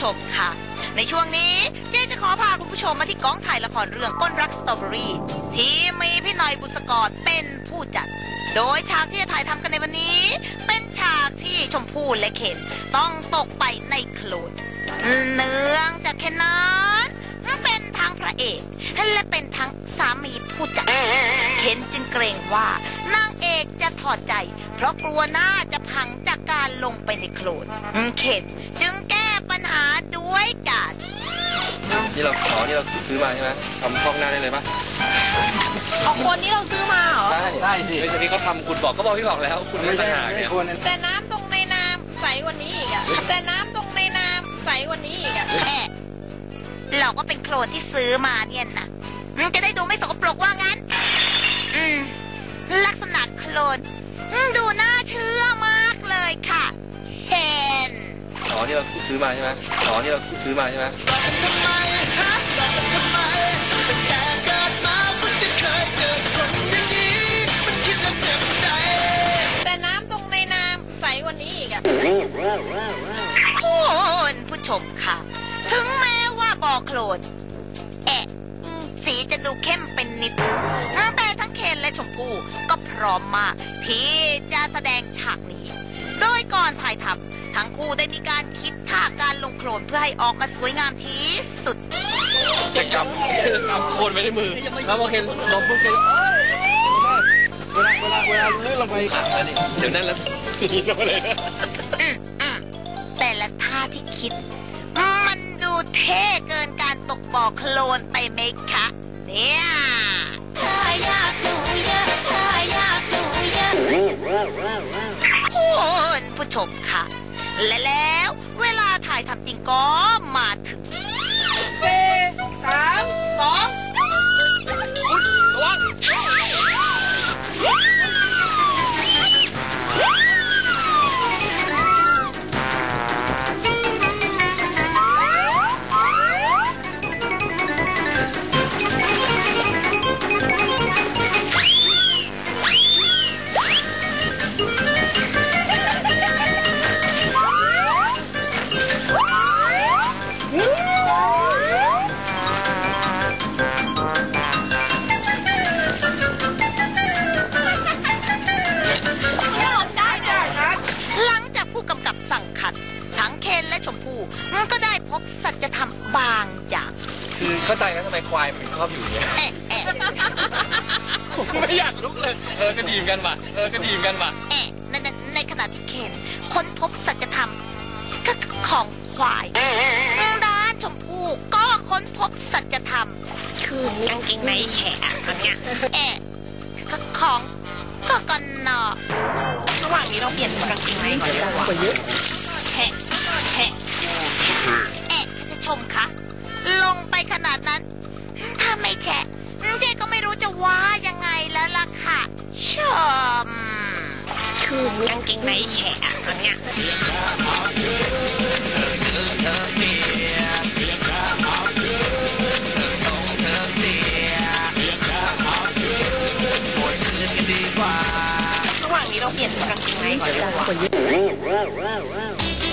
ชมค่ะ ในช่วงนี้เจ๊จะขอพาคุณผู้ชมมาที่กองถ่ายละครเรื่องก้นรักสตรอเบอรี่ที่มีพี่หน่อยบุษกรเป็นผู้จัด โดยฉากที่จะถ่ายทำกันในวันนี้ เป็นฉากที่ชมพู่และเคนต้องตกไปในโคลนเนื่องจากเคนนั้นเป็นทั้งพระเอกและเป็นทั้งสามีผู้จัด เคนจึงเกรงว่านางเอกจะถอดใจ เพราะกลัวหน้าจะพังจากการลงไปในโคลนเคนจึงแก้ ปัญหาด้วยการนี่เราอ๋อนี่เราซื้อมาใช่ไหมทำช่องหน้าได้เลยปะของคนที่เราซื้อมาเหรอ ใช่ใช่สิไม่ใช่ที่เขาทำคุณบอกก็บอกพี่บอกแล้ว คุณไม่ไม่ใช่ใช่หากไม่เนี่ยควรแต่น้ำตรงในน้ำใสกว่านี้อีกอะแต่น้ำตรงในน้ำใสกว่านี้อีกอะแอะเราก็เป็นโคลนที่ซื้อมาเนี่ยนะอืมจะได้ดูไม่สกปรกว่างั้น อืม ลักษณะโคลนอืมดูน่าเชื่อมากเลยค่ะ เห็น อ๋อนี่เราซื้อมาใช่ไหมอ๋อนี่เราซื้อมาใช่ไหมแต่น้ำตรงในน้ำใสกว่านี้อีกอะคุณผู้ชมค่ะ ถึงแม้ว่าบ่อโคลนแอะอืมสีจะดูเข้มเป็นนิด แต่ทั้งเคนและชมพู่ก็พร้อมมาก ที่จะแสดงฉากนี้ โดยก่อนถ่ายทำทั้งคู่ได้มีการคิดท่าการลงโคลนเพื่อให้ออกมาสวยงามที่สุด จะกำกำโคนไว้ในมือ แล้วโอเคลมปุ๊บเคนเอ้ยเวลาเวลาเวลาลื่นลงไปเดี๋ยวนั่นแล้วนี่ลงมาเลยนะอืมอืมแต่ละท่าที่คิด มันดูเท่เกินการตกบ่อโคลนไปไหมคะ เนี่ย ชมค่ะ และแล้วเวลาถ่ายทำจริงก็มาถึง หลังจากผู้กำกับสั่งขัด ทั้งเคนและชมพู่ก็ได้พบสัจธรรมบางอย่าง คือเข้าใจนะทำไมควายมันถึงชอบอยู่เนี่ยเอะเอะไม่อยากลุกเลย เออก็ดีเหมอนกันว่ะเออก็ดีเหมอนกันว่ะเอะในในในขณะที่เคนค้นพบสัจธรรมก็ของควายด้านชมพู่ก็ค้นพบสัจธรรม คือกางเกงในแฉะอันเนี้ยเอะก็ของก็กันนอระห ว่างนี้เราเปลี่ยนกางเกงในก่อนดีกว่าแฉะแฉะเอ๊ะท่านผู้ชมคะลงไปขนาดนั้น ถ้าไม่แฉะเจ๊ก็ไม่รู้จะว่ายังไงแล้วล่ะค่ะชมคือกางเกงในแฉะอันเนี้ยระหว่า นี้เราเปลี่ยนกางเกงไในก่อนดีกว่า